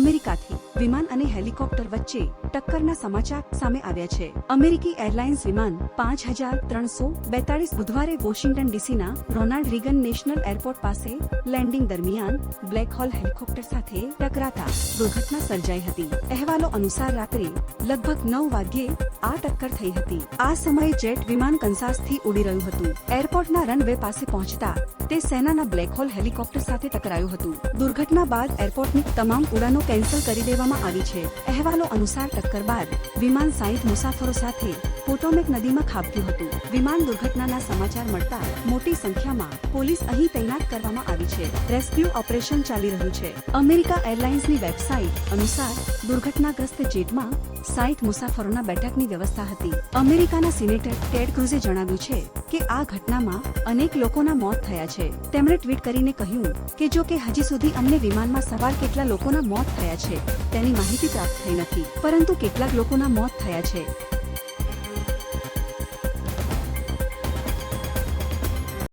અમેરિકાથી વિમાન અને હેલિકોપ્ટર વચ્ચે ટક્કરના સમાચાર સામે આવ્યા છે. અમેરિકી એરલાઇન્સ વિમાન પાંચ હજાર ત્રણસો બેતાળીસ બુધવારે વોશિંગ્ટન ડીસીના રોનાલ્ડ રીગન નેશનલ એરપોર્ટ પાસે લેન્ડિંગ દરમિયાન બ્લેક હોલ હેલિકોપ્ટર સાથે ટકરાતા દુર્ઘટના સર્જાઈ હતી. અહેવાલો અનુસાર રાત્રે લગભગ નવ વાગ્યે આ ટક્કર થઈ હતી. આ સમયે જેટ વિમાન કંસાસથી ઉડી રહ્યું હતું. એરપોર્ટના રનવે પાસે પહોંચતા તે સેનાના બ્લેક હોલ હેલિકોપ્ટર સાથે ટકરાયું હતું. દુર્ઘટના બાદ એરપોર્ટની તમામ ઉડાનો કેન્સલ કરી દેવામાં આવી છે. અહેવાલો અનુસાર ટક્કર બાદ વિમાન સાઈઠ મુસાફરો સાથે પોટોમેક નદીમાં ખાબક્યું હતું. વિમાન દુર્ઘટનાના સમાચાર મળતા મોટી સંખ્યામાં પોલીસ અહીં તૈનાત કરવામાં આવી છે. રેસ્ક્યુ ઓપરેશન ચાલી રહ્યું છે. અમેરિકા એરલાઇન્સની વેબસાઇટ અનુસાર દુર્ઘટનાગ્રસ્ત જેટમાં સાઈઠ મુસાફરોના બેઠકની વ્યવસ્થા હતી. અમેરિકાના સિનેટર ટેડ ક્રુઝે જણાવ્યું છે કે આ ઘટનામાં અનેક લોકોના મોત થયા છે. તેમણે ટ્વીટ કરીને કહ્યું કે જો કે હજી સુધી અમને વિમાનમાં સવાર કેટલા લોકોના મોત થયા છે, તેની માહિતી પ્રાપ્ત થઈ નથી. પરંતુ કેટલાક લોકોના મોત થયા છે.